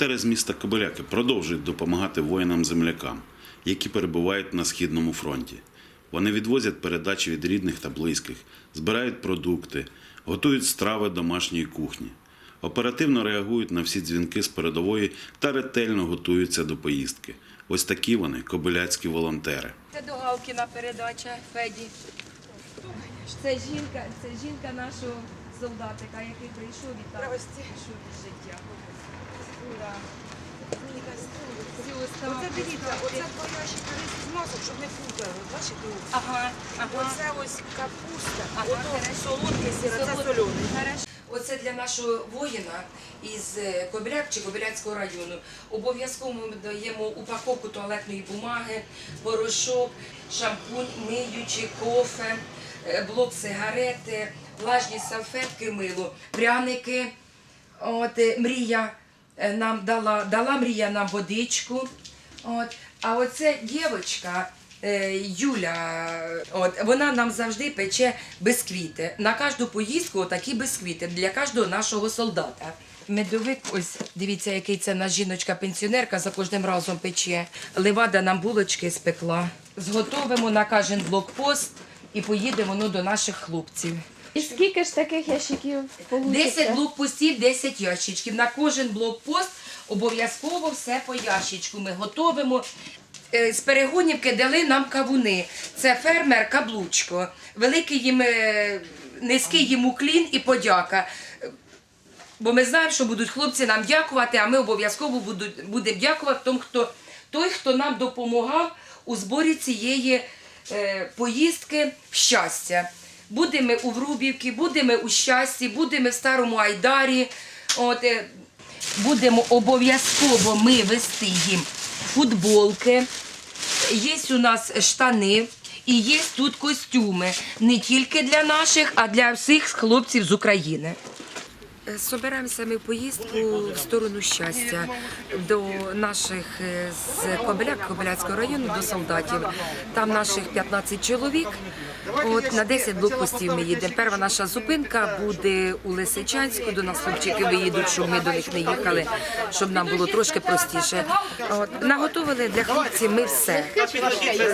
Волонтери з міста Кобиляки продовжують допомагати воїнам-землякам, які перебувають на східному фронті. Вони відвозять передачі від рідних та близьких, збирають продукти, готують страви домашньої кухні, оперативно реагують на всі дзвінки з передової та ретельно готуються до поїздки. Ось такі вони кобиляцькі волонтери. Це до Галкіна передача Феді. Це жінка, це жінка нашого солдатика, який прийшов і так пішов від життя. Оце дивіться, оце ящика рису з масок, щоб не путали. Бачите? Ага, ага. Оце ось капуста, Ага, ото хорошо. солодкий сир, а це. Хорошо. Оце для нашого воїна із е, Кобиляк чи Кобиляцького району. Обов'язково ми даємо упаковку туалетної бумаги, порошок, шампунь, миючий, кофе, е, блок сигарети, влажні салфетки, мило, пряники. От е, мрія нам дала, дала мрія нам водичку. От. А оце дівчинка е, Юля, от, вона нам завжди пече бисквіти. На кожну поїздку такі бисквіти для кожного нашого солдата. Медовик, ось дивіться, який це наша жіночка-пенсіонерка за кожним разом пече. Левада нам булочки спекла. Зготовимо на кожен блокпост і поїдемо ну, до наших хлопців. І скільки ж таких ящиків получиться? 10 блокпостів, 10 ящичків. На кожен блокпост обов'язково все по ящичку. Ми готовимо. Е, З перегонівки дали нам кавуни. Це фермер Каблучко. Великий їм е, низький їм уклін і подяка. Бо ми знаємо, що будуть хлопці нам дякувати, а ми обов'язково будемо дякувати тому, хто той, хто нам допомагав у зборі цієї е, поїздки в щастя. Будемо у Врубівці, будемо у щасті, будемо в Старому Айдарі. От, е, будемо обов'язково ми вести їм футболки. Є у нас штани і є тут костюми. Не тільки для наших, а для всіх хлопців з України. Собираємося ми в поїздку в сторону щастя до наших е, з Кобиляк, Кобиляцького району, до солдатів. Там наших 15 чоловік. От на 10 блокпостів ми їдемо. Перша наша зупинка буде у Лисичанську. До нас хлопчики виїдуть, щоб ми до них не їхали, щоб нам було трошки простіше. От наготовили для хлопців ми все,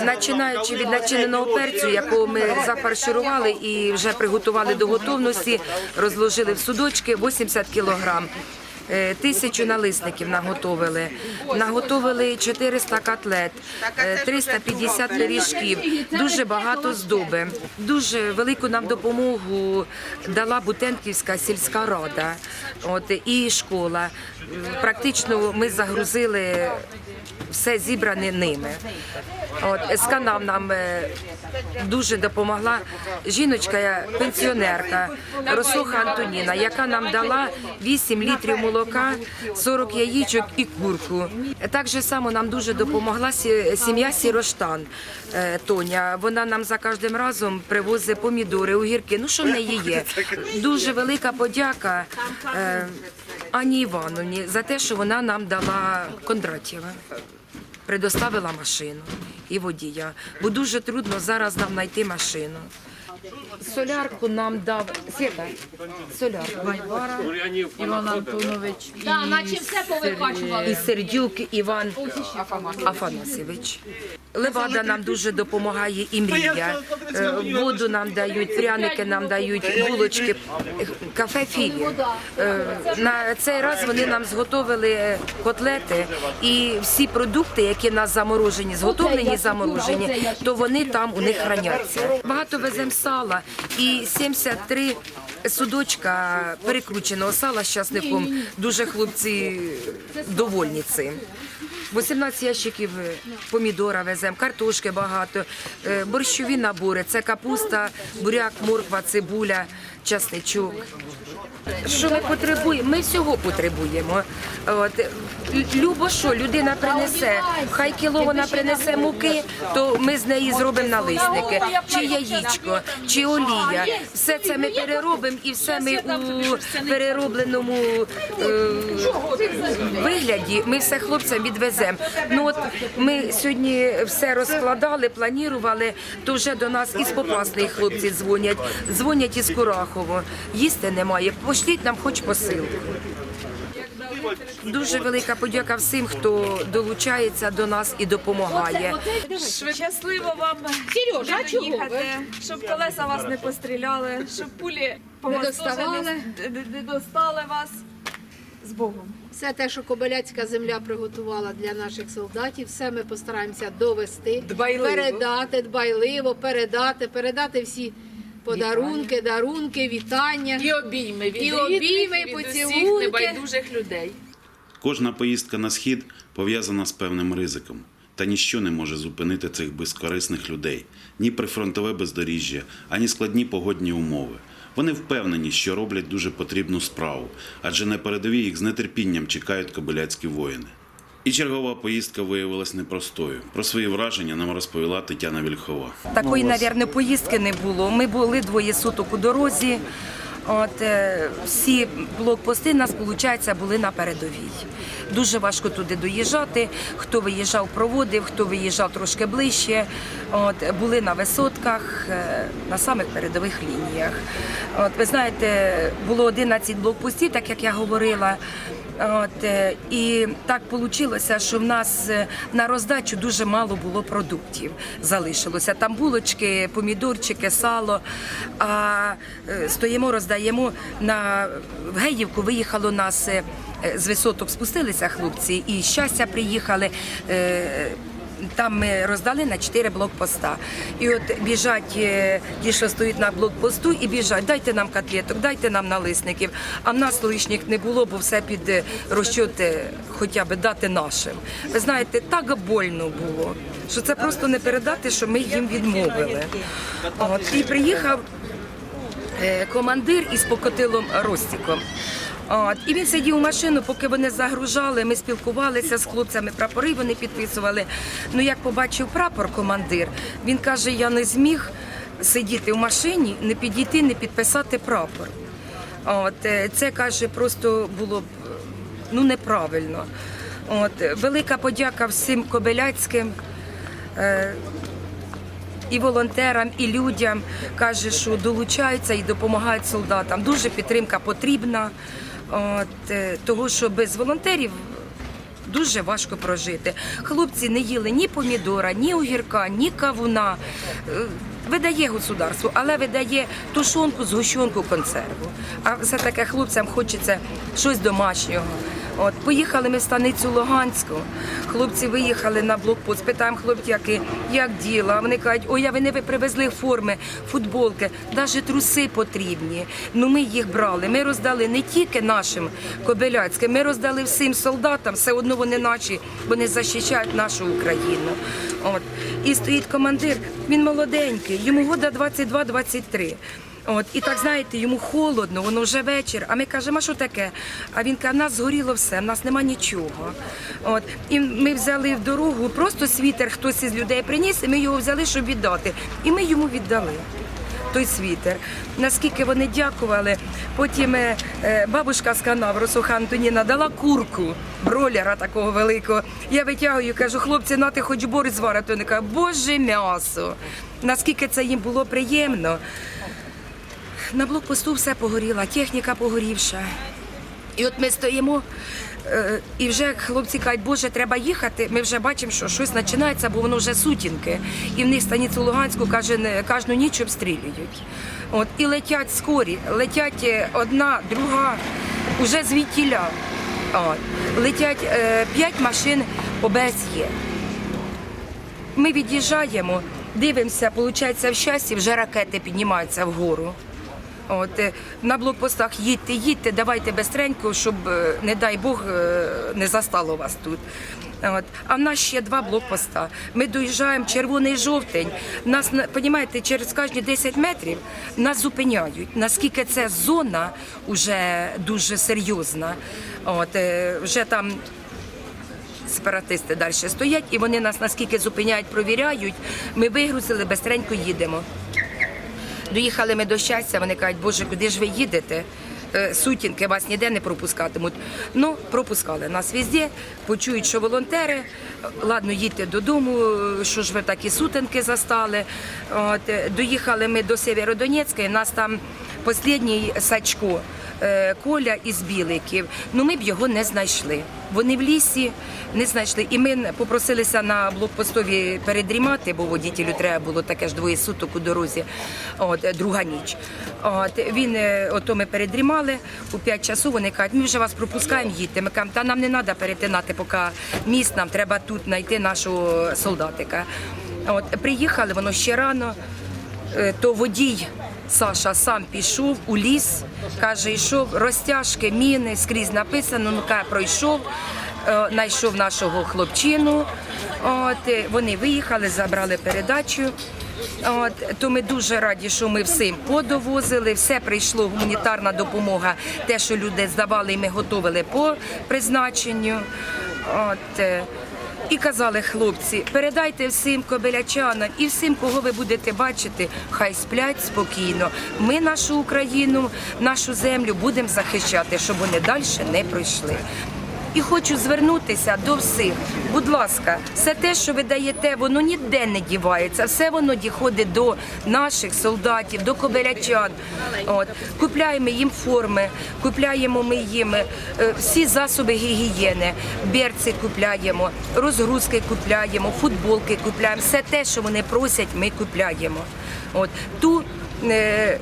починаючи від начиненого перцю, якого ми зафарширували і вже приготували до готовності, розложили в судочки 80 кілограм. Е, Тисячу налисників наготовили, наготовили 400 котлет, е, 350 пиріжків, дуже багато здоби. Дуже велику нам допомогу дала Бутенківська сільська рада от, і школа. Практично ми загрузили все зібране ними. От, канав нам е, дуже допомогла жіночка, пенсіонерка Росоха Антоніна, яка нам дала 8 літрів молока, 40 яєчок і курку. Так же само нам дуже допомогла сім'я Сіроштан е, Тоня. Вона нам за кожним разом привозить помідори, огірки. Ну що в неї є? Дуже велика подяка е, Ані Івановні за те, що вона нам дала Кондратєва предоставила машину і водія. Бо дуже трудно зараз нам знайти машину. Солярку нам дав Світа, солярку. Іван Антонович. Да, наче все повикачували. І Сердюк Іван Афанасьович. Левада нам дуже допомагає і мрія. Е, Воду нам дають, пряники нам дають, булочки, Е, кафе філія. Е, На цей раз вони нам зготовили котлети і всі продукти, які нас заморожені, зготовлені заморожені, то вони там у них храняться. Багато веземо сала і 73 судочка перекрученого сала з часником. Дуже хлопці довольні цим. 18 ящиків е, помідора веземо, картошки багато, е, борщові набори. Це капуста, буряк, морква, цибуля, часничок. Що ми потребуємо? Ми всього потребуємо. От. Любо що людина принесе, хай кіло вона принесе муки, то ми з неї зробимо налисники, чи яєчко, чи олія. Все це ми переробимо і все ми у переробленому е, вигляді ми все хлопцям відвеземо. Ну от ми сьогодні все розкладали, планували, то вже до нас із Попасної хлопці дзвонять, дзвонять із Курахово. Їсти немає. Пошліть нам хоч посилку. Дуже велика подяка всім, хто долучається до нас і допомагає. Щасливо вам доїхати, щоб колеса вас не постріляли, щоб пулі по Не вас доставали. не- не достали вас. З Богом. Все те, що Кобиляцька земля приготувала для наших солдатів, все ми постараємося довести, Дбайливо. передати, дбайливо, передати, передати всі подарунки, дарунки, вітання. І обійми від І обійми, від усіх небайдужих людей. Кожна поїздка на схід пов'язана з певним ризиком. Та ніщо не може зупинити цих безкорисних людей ні прифронтове бездоріжжя, ані складні погодні умови. Вони впевнені, що роблять дуже потрібну справу, адже на передовій їх з нетерпінням чекають кобиляцькі воїни. І чергова поїздка виявилась непростою. Про свої враження нам розповіла Тетяна Вільхова. Такої, мабуть, поїздки не було. Ми були двоє суток у дорозі. От е, всі блокпости нас, виходить, були на передовій. Дуже важко туди доїжджати. Хто виїжджав, проводив, хто виїжджав трошки ближче. От були на висотках, е, на самих передових лініях. От ви знаєте, було 11 блокпостів, так як я говорила. От, е, і так вийшло, що в нас е, на роздачу дуже мало було продуктів. Залишилося там булочки, помідорчики, сало. А е, стоїмо, роздаємо на в Геївку. Виїхало нас з висоток, спустилися хлопці, і щастя приїхали. Там ми роздали на чотири блокпоста. І от біжать е, ті, що стоять на блокпосту, і біжать, дайте нам котлеток, дайте нам налисників. А в нас лишніх не було, бо все під е, е, хоча б дати нашим. Ви знаєте, так больно було, що це просто не передати, що ми їм відмовили. От, і приїхав е, командир із покотилом Ростіком. От, і він сидів у машину, поки вони загружали, ми спілкувалися з хлопцями, прапори вони підписували. Ну, як побачив прапор командир, він каже, я не зміг сидіти в машині, не підійти, не підписати прапор. От, е, це каже, просто було б ну, неправильно. От, велика подяка всім кобиляцьким і волонтерам, і людям каже, що долучаються і допомагають солдатам. Дуже підтримка потрібна, от, е, того, що без волонтерів. Дуже важко прожити. Хлопці не їли ні помідора, ні огірка, ні кавуна. Е, Видає государство, але видає тушонку, згущенку, консерву. А все таке хлопцям хочеться щось домашнього. От поїхали ми в станицю Луганську. Хлопці виїхали на блокпост. Питаємо хлопці, які як діло. А вони кажуть, ой, а ви не привезли форми, футболки, навіть труси потрібні. Ну ми їх брали. Ми роздали не тільки нашим кобиляцьким, ми роздали всім солдатам. Все одно вони наші, вони захищають нашу Україну. От і стоїть командир. Він молоденький, йому года 22-23. От, і так знаєте, йому холодно, воно вже вечір. А ми кажемо, а що таке? А він каже, в нас згоріло все, в нас нема нічого. От, і ми взяли в дорогу, просто світер хтось із людей приніс, і ми його взяли, щоб віддати. І ми йому віддали. Той світер. Наскільки вони дякували. Потім е, е, бабушка з канавру Суха Антоніна дала курку, бройлера такого великого. Я витягую, кажу, хлопці, на ти хоч борщ зварити. Вони кажуть, боже м'ясо. Наскільки це їм було приємно. На блокпосту все погоріло, техніка погорівша. І от ми стоїмо, е, і вже хлопці кажуть, боже, треба їхати. Ми вже бачимо, що щось починається, бо воно вже сутінки. І в них станицю Луганську каже, кожну ніч обстрілюють. От, і летять скорі, летять е, одна, друга, уже звідтіля. Летять е, п'ять машин ОБСЄ. Ми від'їжджаємо, дивимося, виходить, в щасті вже ракети піднімаються вгору. От, е, на блокпостах їдьте, їдьте, давайте бистренько, щоб, е, не дай Бог, е, не застало вас тут. От. А в нас ще два блокпоста. Ми доїжджаємо червоний жовтень. Нас, на- понімаєте, через кожні 10 метрів нас зупиняють. Наскільки це зона вже дуже серйозна. От, вже там сепаратисти далі стоять, і вони нас наскільки зупиняють, провіряють. Ми вигрузили, бистренько їдемо. Доїхали ми до щастя, вони кажуть, боже, куди ж ви їдете? Е, Сутінки вас ніде не пропускатимуть. Ну, пропускали нас везде, почують, що волонтери. Ладно, їдьте додому, що ж ви такі сутинки застали. От, е, доїхали ми до Сєвєродонецька, і нас там останній Сачко е, Коля із Біликів. Ну ми б його не знайшли. Вони в лісі не знайшли. І ми попросилися на блокпостові передрімати, бо водітелю треба було таке ж двоє суток у дорозі. От е, друга ніч. От він е, ото ми передрімали у 5 часу. Вони кажуть, ми вже вас пропускаємо, їдьте. Ми кажемо, та нам не треба перетинати поки міст, нам треба тут знайти нашого солдатика. От приїхали, воно ще рано. Е, то водій Саша сам пішов у ліс, каже, йшов розтяжки, міни, скрізь написано, ну каже, пройшов, е, знайшов нашого хлопчину. От, е, вони виїхали, забрали передачу. От, то ми дуже раді, що ми всім подовозили, все прийшло гуманітарна допомога, те, що люди здавали, і ми готували по призначенню. От, е, і казали хлопці, передайте всім кобелячанам і всім, кого ви будете бачити, хай сплять спокійно. Ми нашу Україну, нашу землю будемо захищати, щоб вони далі не пройшли. І хочу звернутися до всіх. Будь ласка, все те, що ви даєте, воно ніде не дівається. Все воно діходить до наших солдатів, до кобелячан. От купляємо їм форми, купляємо ми їм е, всі засоби гігієни, берці купляємо, розгрузки купляємо, футболки купляємо. Все те, що вони просять, ми купляємо. От ту. е,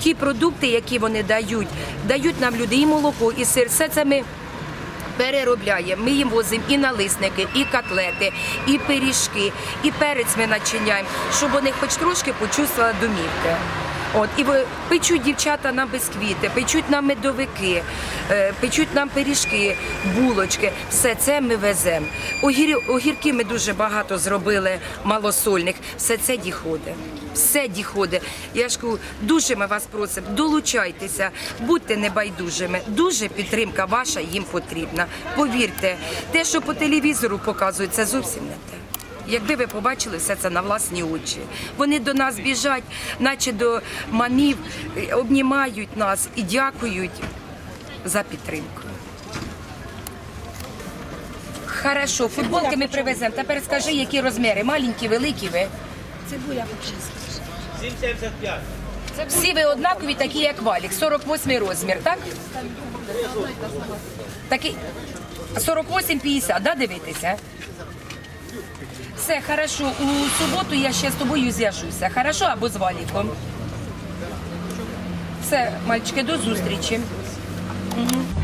Ті продукти, які вони дають, дають нам люди і молоко, і сир. Все це ми переробляємо. Ми їм возимо і налисники, і котлети, і пиріжки, і перець ми начиняємо, щоб вони хоч трошки почувствували домівки. От і печуть дівчата нам бісквіти, печуть нам медовики, е, печуть нам пиріжки, булочки. Все це ми веземо. Огір, огірки ми дуже багато зробили малосольних. Все це діходить. Все діходить. Я ж кажу, дуже ми вас просимо, долучайтеся, будьте небайдужими. Дуже підтримка ваша їм потрібна. Повірте, те, що по телевізору показують, це зовсім не те. Якби ви побачили все це на власні очі, вони до нас біжать, наче до мамів, е, обнімають нас і дякують за підтримку. Хорошо, футболки ми привеземо. Тепер скажи, які розміри? Маленькі, великі ви? Цибуля взагалі. Всі ви однакові, такі як валік. 48 розмір, так? Такий 48-50, да, дивитися? Все, хорошо. У суботу я ще з тобою зв'яжуся. Хорошо, або з валіком. Все, мальчики, до зустрічі. Угу.